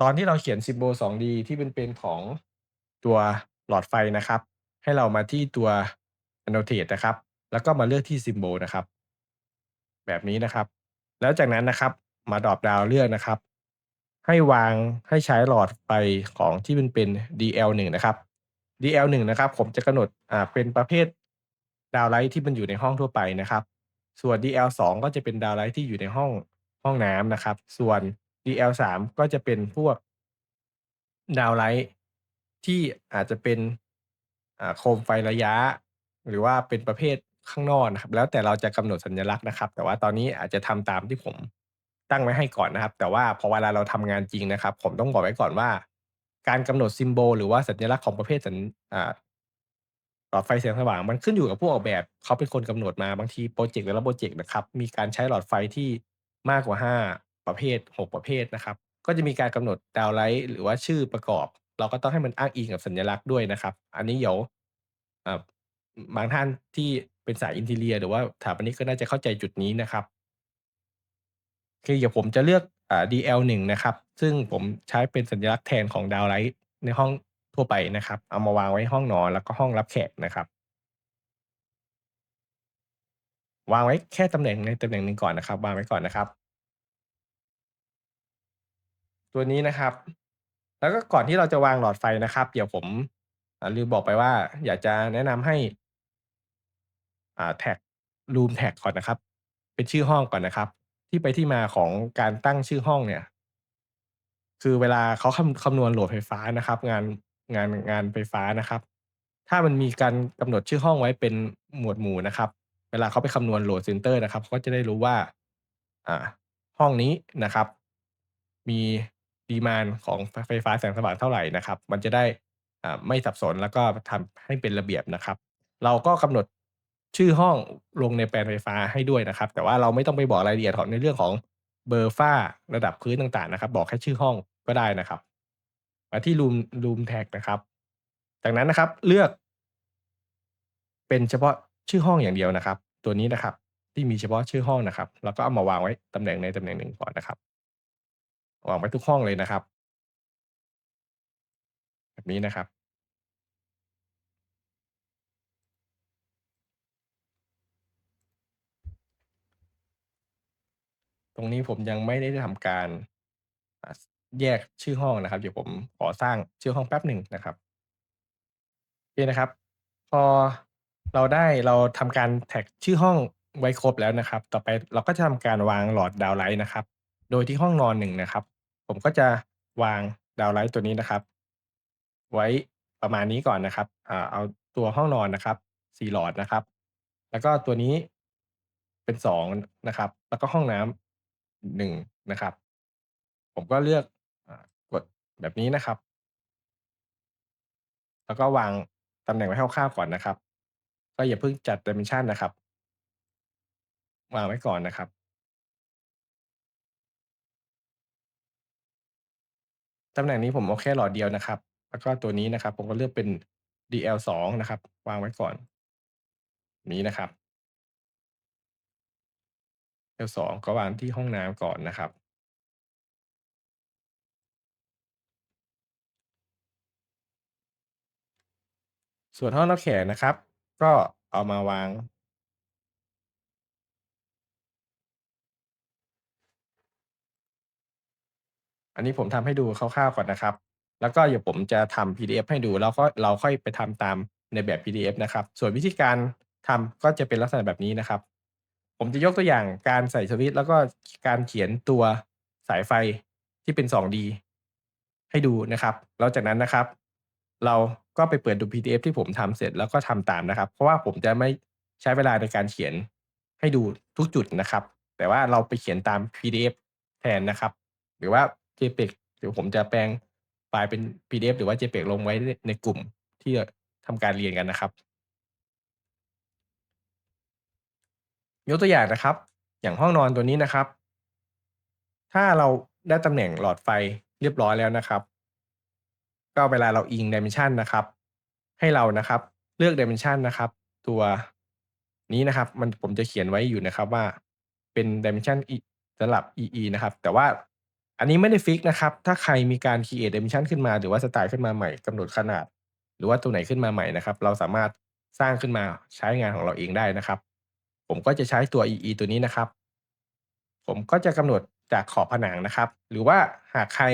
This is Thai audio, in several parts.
ตอนที่เราเขียน Symbol 2D ที่เป็นเป็นของตัวหลอดไฟนะครับ ให้เรามาที่ตัว Annotate นะครับ แล้วก็มาเลือกที่ Symbol นะครับ แบบนี้นะครับ แล้วจากนั้นนะครับมาดรอปดาวเลือกนะครับ ให้วางให้ใช้หลอดไฟของที่มันเป็น DL1 นะครับ DL1 นะครับ ผมจะกำหนดอ่าเป็นประเภทดาวไลท์ที่มันอยู่ในห้องทั่วไปนะครับ ส่วน DL2 ก็จะเป็นดาวไลท์ที่อยู่ในห้องห้องน้ำนะครับ ส่วน DL3 ก็จะเป็นพวกดาวไลท์ที่อาจจะเป็นโคมไฟระยะ หรือว่าเป็นประเภทข้างนอกนะครับ แล้วแต่เราจะกำหนดสัญลักษณ์นะครับ แต่ว่าตอนนี้อาจจะทำตามที่ผมตั้งไว้ให้ก่อนนะครับ แต่ว่าพอเวลาเราทำงานจริงนะครับ ผมต้องบอกไว้ก่อนว่า การกำหนด Symbol หรือว่าสัญลักษณ์ของประเภทสัญอ่าหลอดไฟแสงสว่างมันขึ้นอยู่กับผู้ออกแบบเขาเป็นคนกำหนดมาบางทีพรเจกต์แต่ละพรเจกต์นะครับมีการใช้หลอดไฟที่มากกว่า 5 ประเภท 6 ประเภทนะครับ ก็จะมีการกำหนดดาวไลท์หรือว่าชื่อประกอบ เราก็ต้องให้มันอ้างอิงกับสัญลักษณ์ด้วยนะครับ อันนี้เดี๋ยวอ่าบางท่านที่เป็นสาย Interior หรือว่าสถาปนิกก็น่าจะเข้าใจจุดนี้นะครับคือเดี๋ยวผมจะเลือกอ่า DL1 นะครับ ซึ่งผมใช้เป็นสัญลักษณ์แทนของดาวไลท์ในห้องทั่วไปนะครับ เอามาวางไว้ห้องนอนแล้วก็ห้องรับแขกนะครับวางไว้แค่ตำแหน่งใดตำแหน่งหนึ่งก่อนนะครับ วางไว้ก่อนนะครับ ตัวนี้นะครับ แล้วก็ก่อนที่เราจะวางหลอดไฟนะครับ เดี๋ยวผมลืมบอกไปว่า อยากจะแนะนำให้อ่าแท็ก Room Tag ก่อนนะครับ เป็นชื่อห้องก่อนนะครับ ที่ไปที่มาของการตั้งชื่อห้องเนี่ย คือเวลาเขาคำคำนวณโหลดไฟฟ้านะครับ งานงานงานไฟฟ้านะครับ ถ้ามันมีการกำหนดชื่อห้องไว้เป็นหมวดหมู่นะครับ เวลาเขาไปคำนวณโหลดเซนเตอร์นะครับเขาก็จะได้รู้ว่า อ่า ห้องนี้นะครับ มี demand ของไฟฟ้าแสงสว่างเท่าไหร่นะครับ มันจะได้ไม่สับสนแล้วก็ทำให้เป็นระเบียบนะครับ เราก็กำหนดชื่อห้องลงในแปลนไฟฟ้าให้ด้วยนะครับ แต่ว่าเราไม่ต้องไปบอกรายละเอียดของในเรื่องของเบอร์ฝ้าระดับพื้นต่างๆนะครับ บอกแค่ชื่อห้องก็ได้นะครับ มาที่ Room Room Tag นะครับ จากนั้นนะครับเลือก เป็นเฉพาะชื่อห้องอย่างเดียวนะครับ ตัวนี้นะครับ ที่มีเฉพาะชื่อห้องนะครับ แล้วก็เอามาวางไว้ตำแหน่งใดตำแหน่งหนึ่งก่อนนะครับ วางไว้ทุกห้องเลยนะครับ แบบนี้นะครับ ตรงนี้ผมยังไม่ได้ทำการแยกชื่อห้องนะครับ เดี๋ยวผมขอสร้างชื่อห้องแป๊บหนึ่งนะครับโอเคนะครับ พอเราได้เราทำการแท็กชื่อห้องไว้ครบแล้วนะครับ ต่อไปเราก็จะทำการวางหลอดดาวไลต์นะครับ โดยที่ห้องนอน1นะครับ ผมก็จะวางดาวไลต์ตัวนี้นะครับ ไว้ประมาณนี้ก่อนนะครับอ่าเอาตัวห้องนอนนะครับ4หลอดนะครับ แล้วก็ตัวนี้เป็น2นะครับ แล้วก็ห้องน้ำ1นะครับ ผมก็เลือกกดแบบนี้นะครับ แล้วก็วางตำแหน่งไว้คร่าวๆก่อนนะครับ ก็อย่าเพิ่งจัด dimension นะครับวางไว้ก่อนนะครับ ตำแหน่งนี้ผมเอาแค่หลอดเดียวนะครับ แล้วก็ตัวนี้นะครับ ผมก็เลือกเป็น DL2 นะครับ วางไว้ก่อน นี้นะครับ L2 ก็วางที่ห้องน้ำก่อนนะครับ ส่วนห้องรับแขกนะครับ ก็เอามาวาง อันนี้ผมทำให้ดูคร่าวๆก่อนนะครับ แล้วก็เดี๋ยวผมจะทำ PDF ให้ดูแล้วก็เราค่อยไปทำตามในแบบ PDF นะครับ ส่วนวิธีการทำก็จะเป็นลักษณะแบบนี้นะครับ ผมจะยกตัวอย่างการใส่สวิตช์แล้วก็การเขียนตัวสายไฟที่เป็น 2D ให้ดูนะครับแล้วจากนั้นนะครับ เราก็ไปเปิดดู PDF ที่ผมทำเสร็จแล้วก็ทำตามนะครับ เพราะว่าผมจะไม่ใช้เวลาในการเขียนให้ดูทุกจุดนะครับ แต่ว่าเราไปเขียนตาม PDF แทนนะครับ หรือว่า JPEG เดี๋ยวผมจะแปลงไฟล์เป็น PDF หรือว่า JPEG ลงไว้ในกลุ่มที่ทำการเรียนกันนะครับ ยกตัวอย่างนะครับ อย่างห้องนอนตัวนี้นะครับ ถ้าเราได้ตำแหน่งหลอดไฟเรียบร้อยแล้วนะครับ ก็เวลาเราอิง dimension นะครับ ให้เรานะครับเลือก dimension นะครับ ตัวนี้นะครับ มันผมจะเขียนไว้อยู่นะครับว่าเป็น dimension อิสำหรับ EE นะครับ แต่ว่า อันนี้ไม่ได้ฟิกนะครับ ถ้าใครมีการ create dimension ขึ้นมา หรือว่าสไตล์ขึ้นมาใหม่กำหนดขนาด หรือว่าตัวไหนขึ้นมาใหม่นะครับ เราสามารถสร้างขึ้นมาใช้งานของเราเองได้นะครับ ผมก็จะใช้ตัว ee ตัวนี้นะครับ ผมก็จะกำหนดจากขอบผนังนะครับ หรือว่าหากใคร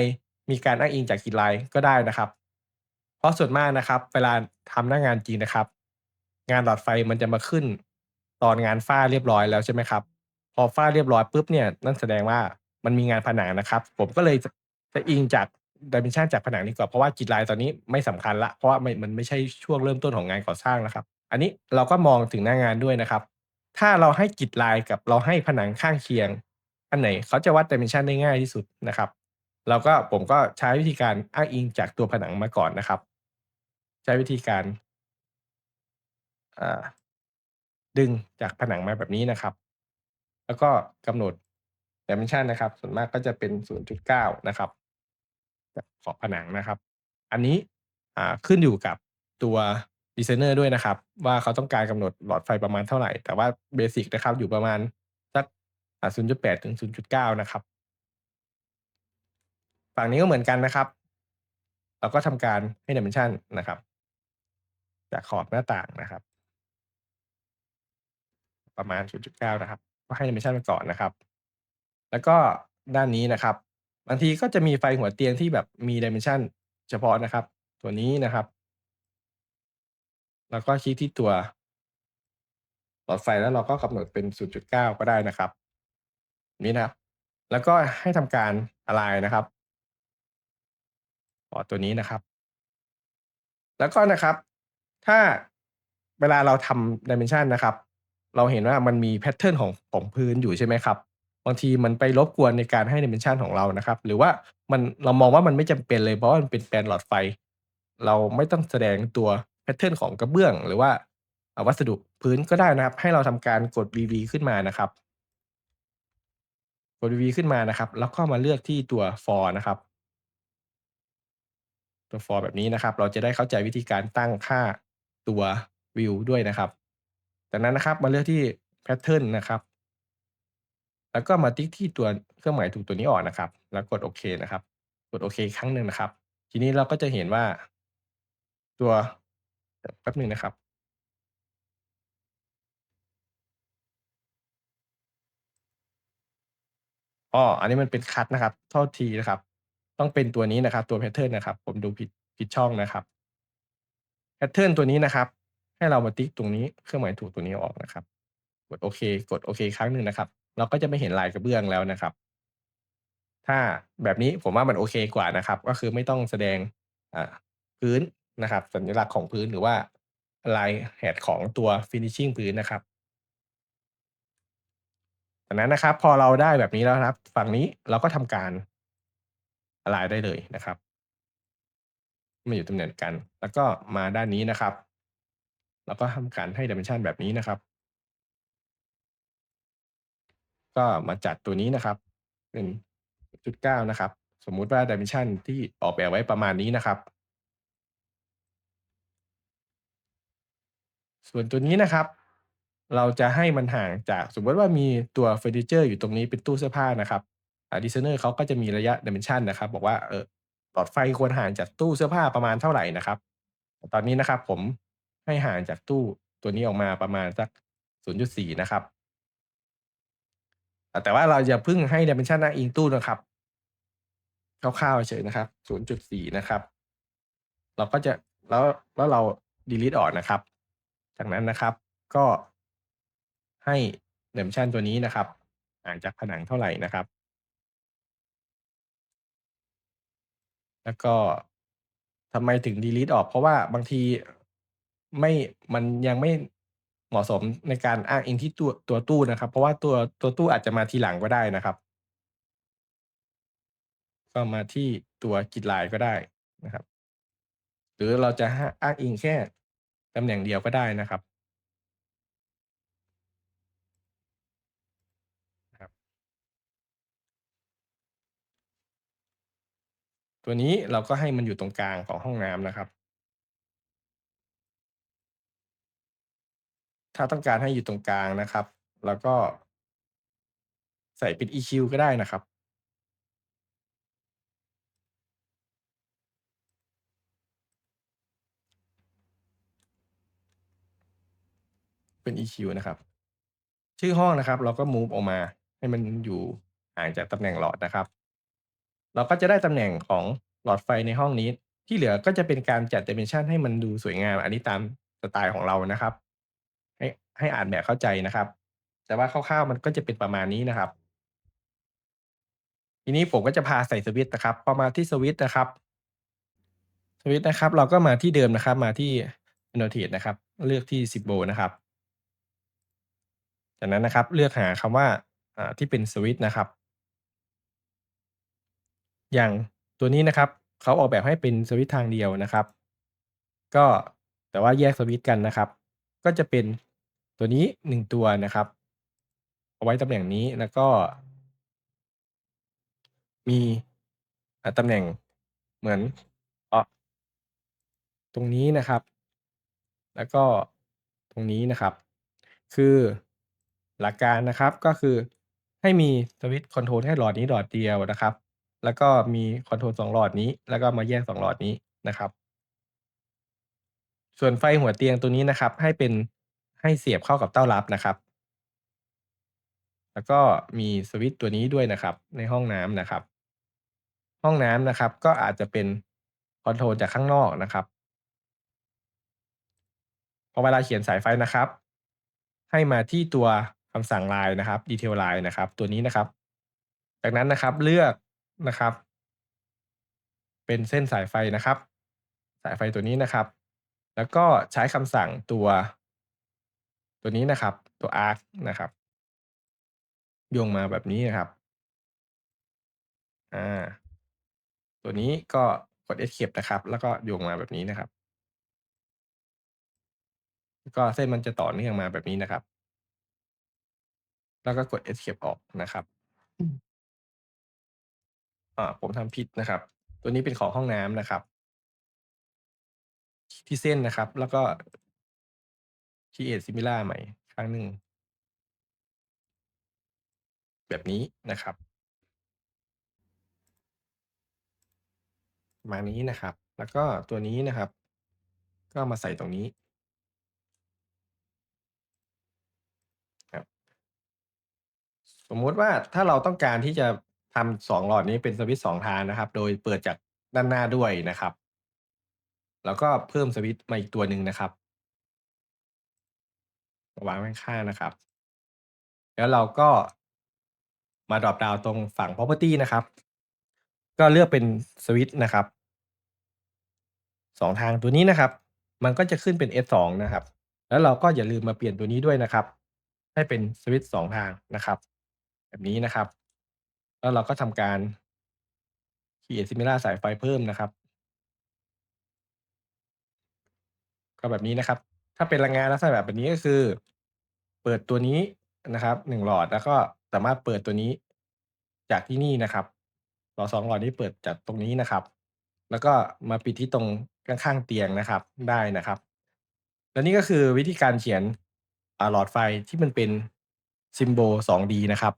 มีการอ้างอิงจาก Gridline ก็ได้นะครับ เพราะส่วนมากนะครับ เวลาทำหน้างานจริงนะครับ งานหลอดไฟมันจะมาขึ้น ตอนงานฝ้าเรียบร้อยแล้วใช่ไหมครับ พอฝ้าเรียบร้อยปุ๊บเนี่ยนั่นแสดงว่า มันมีงานผนังนะครับ ผมก็เลยจะอิงจาก dimension จากผนังดีกว่าเพราะว่า Gridline ตอนนี้ไม่สำคัญล้วเพราะว่ามันไม่ใช่ช่วงเริ่มต้นของงานก่อสร้างแล้วครับ อันนี้เราก็มองถึงหน้างานด้วยนะครับ ถ้าเราให้ Gridline กับเราให้ผนังข้างเคียง อันไหนเขาจะวัด dimension ได้ง่ายที่สุดนะครับเราก็ผมก็ใช้วิธีการอ้างอิงจากตัวผนังมาก่อนนะครับ ใช้วิธีการดึงจากผนังมาแบบนี้นะครับ แล้วก็กำหนด dimension นะครับ ส่วนมากก็จะเป็น 0.9 นะครับขอบผนังนะครับ อันนี้ขึ้นอยู่กับตัวดีไซเนอร์ด้วยนะครับ ว่าเขาต้องการกำหนดหลอดไฟประมาณเท่าไหร่ แต่ว่าเบสิกนะครับอยู่ประมาณสัก 0.8 ถึง 0.9 นะครับ ฝั่งนี้ก็เหมือนกันนะครับ เราก็ทำการให้ dimension นะครับ จากขอบหน้าต่างนะครับ ประมาณ 0.9 นะครับ ก็ให้ dimension ไปก่อนนะครับ แล้วก็ด้านนี้นะครับบางทีก็จะมีไฟหัวเตียงที่แบบมี dimension เฉพาะนะครับ ตัวนี้นะครับ แล้วก็คลิกที่ตัวหลอดไฟแล้วเราก็กำหนดเป็น 0.9 ก็ได้นะครับ นี้นะครับ แล้วก็ให้ทำการ align นะครับออตัวนี้นะครับ แล้วก็นะครับ ถ้าเวลาเราทำ dimension นะครับ เราเห็นว่ามันมีแพตเทิร์นของของพื้นอยู่ใช่ไหมครับ บางทีมันไปรบกวนในการให้ dimension ของเรานะครับ หรือว่ามันเรามองว่ามันไม่จำเป็นเลยเพราะว่ามันเป็นแปลนหลอดไฟ เราไม่ต้องแสดงตัวแพตเทิร์นของกระเบื้อง หรือว่าวัสดุพื้นก็ได้นะครับ ให้เราทำการกด VV ขึ้นมานะครับ กด VV ขึ้นมานะครับ แล้วก็มาเลือกที่ตัว For นะครับ ตัว For แบบนี้นะครับ เราจะได้เข้าใจวิธีการตั้งค่าตัววิวด้วยนะครับ จากนั้นนะครับมาเลือกที่แพตเทิร์นนะครับ แล้วก็มาติ๊กที่ตัวเครื่องหมายถูกตัวนี้ออกนะครับ แล้วกดโอเคนะครับ กดโอเคครั้งหนึ่งนะครับ ทีนี้เราก็จะเห็นว่า ตัวแป๊บหนึ่งนะครับอ้ออันนี้มันเป็นคัตนะครับโทษทีนะครับ ต้องเป็นตัวนี้นะครับ ตัวแพตเทิร์นนะครับ ผมดูผิดผิดช่องนะครับแพตเทิร์นตัวนี้นะครับ ให้เรามาติ๊กตรงนี้เครื่องหมายถูกตัวนี้ออกนะครับ กดโอเค กดโอเคครั้งหนึ่งนะครับ เราก็จะไม่เห็นลายกระเบื้องแล้วนะครับ ถ้าแบบนี้ผมว่ามันโอเคกว่านะครับ ก็คือไม่ต้องแสดงพื้นนะครับ สัญลักษณ์ของพื้นหรือว่าลาย Hatch ของตัว finishing พื้นนะครับจากนั้นนะครับ พอเราได้แบบนี้แล้วนะครับ ฝั่งนี้เราก็ทำการ align ได้เลยนะครับมาอยู่ตำแหน่งกัน แล้วก็มาด้านนี้นะครับเราก็ทำการให้ dimension แบบนี้นะครับ ก็มาจัดตัวนี้นะครับ เป็น0.9นะครับ สมมุติว่า dimension ที่ออกแบบไว้ประมาณนี้นะครับ ส่วนตัวนี้นะครับ เราจะให้มันห่างจากสมมติว่ามีตัวเฟอร์นิเชอร์อยู่ตรงนี้เป็นตู้เสื้อผ้านะครับดีไซเนอร์เขาก็จะมีระยะ dimension นะครับ บอกว่าเออหลอดไฟควรห่างจากตู้เสื้อผ้าประมาณเท่าไหร่นะครับ ตอนนี้นะครับผมให้ห่างจากตู้ตัวนี้ออกมาประมาณสัก 0.4 นะครับ แต่ว่าเราอย่าเพิ่งให้ dimension อ้างอิงตู้นะครับคร่าวๆเฉยๆนะครับ 0.4 นะครับ เราก็จะแล้วแล้วเรา delete ออกนะครับ จากนั้นนะครับก็ให้ dimension ตัวนี้นะครับห่างจากผนังเท่าไหร่นะครับ แล้วก็ทำไมถึง delete ออกเพราะว่าบางทีไม่มันยังไม่ เหมาะสมในการอ้างอิงที่ตัวตัวตู้นะครับ เพราะว่าตัวตัวตู้อาจจะมาทีหลังก็ได้นะครับ ก็มาที่ตัว Gridline ก็ได้นะครับ หรือเราจะอ้างอิงแค่ตำแหน่งเดียวก็ได้นะครับครับตัวนี้เราก็ให้มันอยู่ตรงกลางของห้องน้ำนะครับ ถ้าต้องการให้อยู่ตรงกลางนะครับ แล้วก็ ใส่ปิด EQ ก็ได้นะครับ เป็น EQ นะครับ ชื่อห้องนะครับ เราก็ move ออกมาให้มันอยู่ห่างจากตำแหน่งหลอดนะครับ เราก็จะได้ตำแหน่งของหลอดไฟในห้องนี้ ที่เหลือก็จะเป็นการจัด dimension ให้มันดูสวยงาม อันนี้ตามสไตล์ของเรานะครับ ให้ให้อ่านแบบเข้าใจนะครับ แต่ว่าคร่าวๆมันก็จะเป็นประมาณนี้นะครับ ทีนี้ผมก็จะพาใส่สวิตช์นะครับ พอมาที่สวิตช์นะครับ สวิตช์นะครับ เราก็มาที่เดิมนะครับ มาที่ annotate นะครับ เลือกที่ symbol นะครับ จากนั้นนะครับเลือกหาคำว่าอ่าที่เป็นสวิตช์นะครับ อย่างตัวนี้นะครับเขาออกแบบให้เป็นสวิตช์ทางเดียวนะครับ ก็แต่ว่าแยกสวิตช์กันนะครับ ก็จะเป็น ตัวนี้ 1 ตัวนะครับ เอาไว้ตำแหน่งนี้แล้วก็ มี อ่า ตำแหน่งเหมือนอ่าตรงนี้นะครับ แล้วก็ตรงนี้นะครับ คือหลักการนะครับ ก็คือให้มีสวิตช์คอนโทรลแค่หลอดนี้หลอดเดียวนะครับ แล้วก็มีคอนโทรล 2 หลอดนี้ แล้วก็มาแยก 2 หลอดนี้นะครับ ส่วนไฟหัวเตียงตัวนี้นะครับ ให้เป็น ให้เสียบเข้ากับเต้ารับนะครับ แล้วก็มีสวิตช์ตัวนี้ด้วยนะครับ ในห้องน้ำนะครับ ห้องน้ำนะครับก็อาจจะเป็นคอนโทรลจากข้างนอกนะครับพอเวลาเขียนสายไฟนะครับ ให้มาที่ตัวคำสั่ง line นะครับ detail line นะครับ ตัวนี้นะครับ จากนั้นนะครับเลือกนะครับ เป็นเส้นสายไฟนะครับ สายไฟตัวนี้นะครับ แล้วก็ใช้คำสั่งตัว ตัวนี้นะครับ ตัว arc นะครับ โยงมาแบบนี้นะครับอาตัวนี้ก็กด escape นะครับ แล้วก็โยงมาแบบนี้นะครับ ก็เส้นมันจะต่อเนื่องมาแบบนี้นะครับ แล้วก็กด escape ออกนะครับอืมอ่า ผมทำผิดนะครับ ตัวนี้เป็นของห้องน้ำนะครับ ที่เส้นนะครับ แล้วก็ create similar ใหม่ครั้งหนึ่ง แบบนี้นะครับ มานี้นะครับ แล้วก็ตัวนี้นะครับ ก็มาใส่ตรงนี้ครับสมมุติว่าถ้าเราต้องการที่จะทำ2หลอดนี้เป็นสวิตช์2ทางนะครับ โดยเปิดจากด้านหน้าด้วยนะครับ แล้วก็เพิ่มสวิตมาอีกตัวหนึ่งนะครับ วางไว้ข้างๆนะครับ แล้วเราก็มาดรอปดาวตรงฝั่ง property นะครับ ก็เลือกเป็นสวิตช์นะครับ2ทางตัวนี้นะครับ มันก็จะขึ้นเป็น S2 นะครับ แล้วเราก็อย่าลืมมาเปลี่ยนตัวนี้ด้วยนะครับ ให้เป็นสวิตช์2ทางนะครับ แบบนี้นะครับ แล้วเราก็ทำการ create similar สายไฟเพิ่มนะครับ ก็แบบนี้นะครับ ถ้าเป็นงานลักษณะแบบนี้ก็คือ เปิดตัวนี้นะครับ 1 หลอด แล้วก็สามารถเปิดตัวนี้จากที่นี่นะครับ หลอดสองหลอดนี้เปิดจากตรงนี้นะครับ แล้วก็มาปิดที่ตรงข้างๆเตียงนะครับได้นะครับ และนี่ก็คือวิธีการเขียนหลอดไฟที่มันเป็นซิมโบล 2D นะครับ